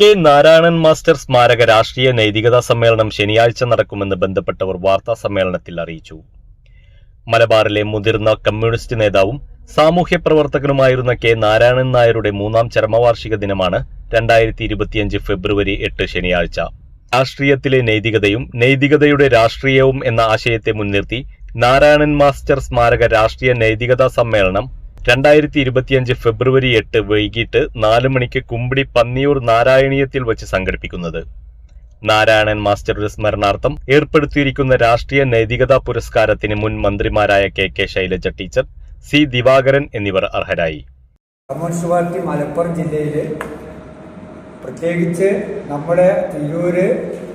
K Narayanan master സ്മാരക രാഷ്ട്രീയ നൈതികതാ സമ്മേളനം ശനിയാഴ്ച നടക്കുമെന്ന് ബന്ധപ്പെട്ടവർ വാർത്താ സമ്മേളനത്തിൽ അറിയിച്ചു. മലബാറിലെ മുതിർന്ന കമ്മ്യൂണിസ്റ്റ് നേതാവും സാമൂഹ്യ പ്രവർത്തകനുമായിരുന്ന കെ നാരായണൻ നായരുടെ മൂന്നാം ചരമവാർഷിക ദിനമാണ് രണ്ടായിരത്തി ഇരുപത്തിയഞ്ച് ഫെബ്രുവരി എട്ട് ശനിയാഴ്ച. രാഷ്ട്രീയത്തിലെ നൈതികതയും നൈതികതയുടെ രാഷ്ട്രീയവും എന്ന ആശയത്തെ മുൻനിർത്തി നാരായണൻ മാസ്റ്റർ സ്മാരക രാഷ്ട്രീയ നൈതികതാ സമ്മേളനം രണ്ടായിരത്തി ഇരുപത്തിയഞ്ച് ഫെബ്രുവരി എട്ട് വൈകിട്ട് നാല് മണിക്ക് കുമ്പിടി പന്നിയൂർ നാരായണീയത്തിൽ വച്ച് സംഘടിപ്പിക്കുന്നത്. നാരായണൻ മാസ്റ്ററുടെ സ്മരണാർത്ഥം ഏർപ്പെടുത്തിയിരിക്കുന്ന രാഷ്ട്രീയ നൈതികതാ പുരസ്കാരത്തിന് മുൻ മന്ത്രിമാരായ K K Shailaja teacher C Divakaran എന്നിവർ അർഹരായി. കമ്മ്യൂണിസ്റ്റ് മലപ്പുറം ജില്ലയിൽ പ്രത്യേകിച്ച് നമ്മുടെ തിരൂര്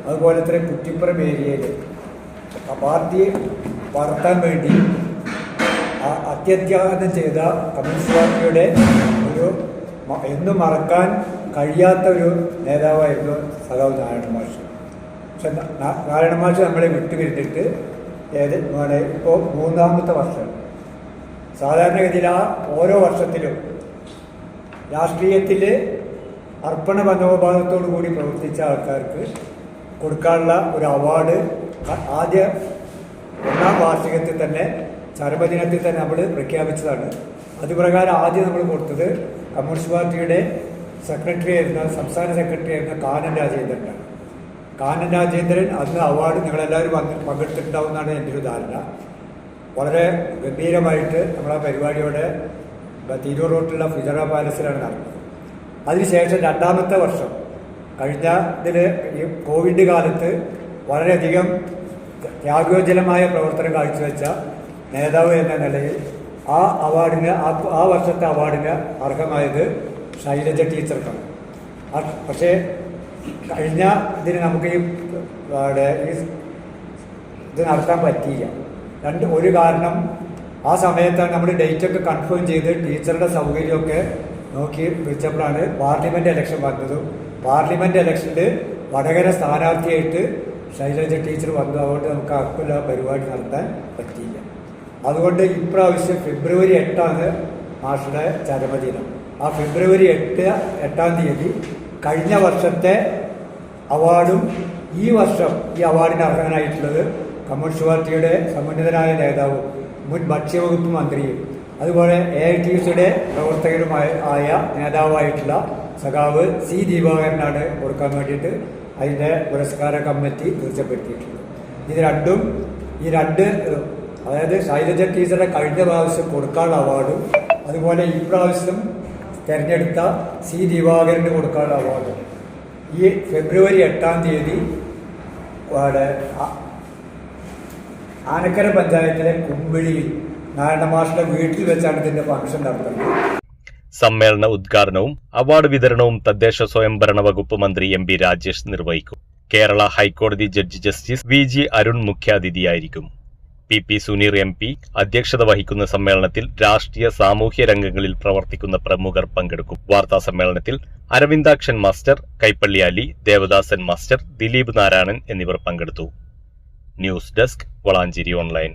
അതുപോലെ തന്നെ കുറ്റിപ്പുറം ഏരിയയിൽ പാർട്ടി വളർത്താൻ വേണ്ടി അത്യത്യാഗം ചെയ്ത കമ്മ്യൂണിസ്റ്റ് പാർട്ടിയുടെ ഒരു എന്നും മറക്കാൻ കഴിയാത്ത ഒരു നേതാവായിരുന്നു സഖാവ് നാരായണ മാഷ്. പക്ഷെ നാരായണ മാഷ് നമ്മളെ വിട്ടുപിരിഞ്ഞിട്ട് ഏത് ഇപ്പോൾ മൂന്നാമത്തെ വർഷം. സാധാരണഗതിയിൽ ആ ഓരോ വർഷത്തിലും രാഷ്ട്രീയത്തിൽ അർപ്പണ മനോഭാവത്തോടു കൂടി പ്രവർത്തിച്ച ആൾക്കാർക്ക് കൊടുക്കാനുള്ള ഒരു അവാർഡ് ആദ്യ ഒന്നാം വാർഷികത്തിൽ തന്നെ ചരമദിനത്തിൽ തന്നെ നമ്മൾ പ്രഖ്യാപിച്ചതാണ്. അതുപ്രകാരം ആദ്യം നമ്മൾ കൊടുത്തത് കമ്മ്യൂണിസ്റ്റ് പാർട്ടിയുടെ സെക്രട്ടറി ആയിരുന്ന സംസ്ഥാന സെക്രട്ടറി ആയിരുന്ന കാനൻ രാജേന്ദ്രനാണ് കാനൻ രാജേന്ദ്രൻ അന്ന് അവാർഡ് നിങ്ങളെല്ലാവരും വന്ന് പങ്കെടുത്തിട്ടുണ്ടാവുമെന്നാണ് എന്റെ ഒരു ധാരണ. വളരെ ഗംഭീരമായിട്ട് നമ്മൾ ആ പരിപാടിയോടെ തിരൂർ റോട്ടിലുള്ള ഫിജറ പാലസിലാണ് നടന്നത്. അതിനുശേഷം രണ്ടാമത്തെ വർഷം കഴിഞ്ഞ ഇതിൽ ഈ കോവിഡ് കാലത്ത് വളരെയധികം ത്യാഗോജ്വലമായ പ്രവർത്തനം കാഴ്ചവെച്ച നേതാവ് എന്ന നിലയിൽ ആ അവാർഡിന് ആ വർഷത്തെ അവാർഡിന് അർഹമായത് ശൈലജ ടീച്ചർക്കാണ്. പക്ഷേ കഴിഞ്ഞ ഇതിന് നമുക്ക് ഈ ഇത് നടത്താൻ പറ്റിയില്ല. രണ്ട് ഒരു കാരണം ആ സമയത്താണ് നമ്മൾ ഡേറ്റ് ഒക്കെ കൺഫേം ചെയ്ത് ടീച്ചറുടെ സൗകര്യമൊക്കെ നോക്കി വിളിച്ചപ്പോഴാണ് പാർലമെന്റ് ഇലക്ഷൻ വന്നതും. പാർലമെന്റ് ഇലക്ഷനിൽ വടകര സ്ഥാനാർത്ഥിയായിട്ട് ശൈലജ ടീച്ചർ വന്നു. അതുകൊണ്ട് നമുക്ക് അക്കുള്ള പരിപാടി നടത്താൻ പറ്റിയില്ല. അതുകൊണ്ട് ഇപ്രാവശ്യം ഫെബ്രുവരി എട്ടാണ് മാഷുടെ ചരമദിനം. ആ ഫെബ്രുവരി എട്ട് എട്ടാം തീയതി കഴിഞ്ഞ വർഷത്തെ അവാർഡും ഈ വർഷം ഈ അവാർഡിന് അർഹനായിട്ടുള്ളത് കമ്മ്യൂണിസ്റ്റ് പാർട്ടിയുടെ സമുന്നതനായ നേതാവും മുൻ ഭക്ഷ്യവകുപ്പ് മന്ത്രിയും അതുപോലെ എ ഐ ടി സിയുടെ പ്രവർത്തകരുമായ ആയ നേതാവായിട്ടുള്ള സഖാവ് സി ദീപാകരനാണ് കൊടുക്കാൻ വേണ്ടിയിട്ട് അതിന്റെ പുരസ്കാര കമ്മിറ്റി തീർച്ചപ്പെടുത്തിയിട്ടുള്ളത്. ഇത് രണ്ടും ഈ രണ്ട് അതായത് ശൈലജ ടീച്ചറുടെ കഴിഞ്ഞ പ്രാവശ്യം കൊടുക്കാനുള്ള അവാർഡും അതുപോലെ ഈ പ്രാവശ്യം തിരഞ്ഞെടുത്ത സി ദിവാകരന് കൊടുക്കാനുള്ള അവാർഡും. ഈ ഫെബ്രുവരി എട്ടാം തീയതി ആനക്കര പഞ്ചായത്തിലെ കുമ്പിളിയിൽ നാരായണ മാഷിന്റെ വീട്ടിൽ വെച്ചാണ് ഇതിന്റെ ഫംഗ്ഷൻ നടത്തുന്നത്. സമ്മേളന ഉദ്ഘാടനവും അവാർഡ് വിതരണവും തദ്ദേശ സ്വയംഭരണ വകുപ്പ് മന്ത്രി എം പി രാജേഷ് നിർവഹിക്കും. കേരള ഹൈക്കോടതി judge justice V G Arun മുഖ്യാതിഥിയായിരിക്കും. P P Suneer M P അധ്യക്ഷത വഹിക്കുന്ന സമ്മേളനത്തിൽ രാഷ്ട്രീയ സാമൂഹ്യ രംഗങ്ങളിൽ പ്രവർത്തിക്കുന്ന പ്രമുഖർ പങ്കെടുക്കും. വാർത്താ സമ്മേളനത്തിൽ അരവിന്ദാക്ഷൻ മാസ്റ്റർ കൈപ്പള്ളി അലി ദേവദാസൻ മാസ്റ്റർ ദിലീപ് നാരായണൻ എന്നിവർ പങ്കെടുത്തു. News desk Valanchery online.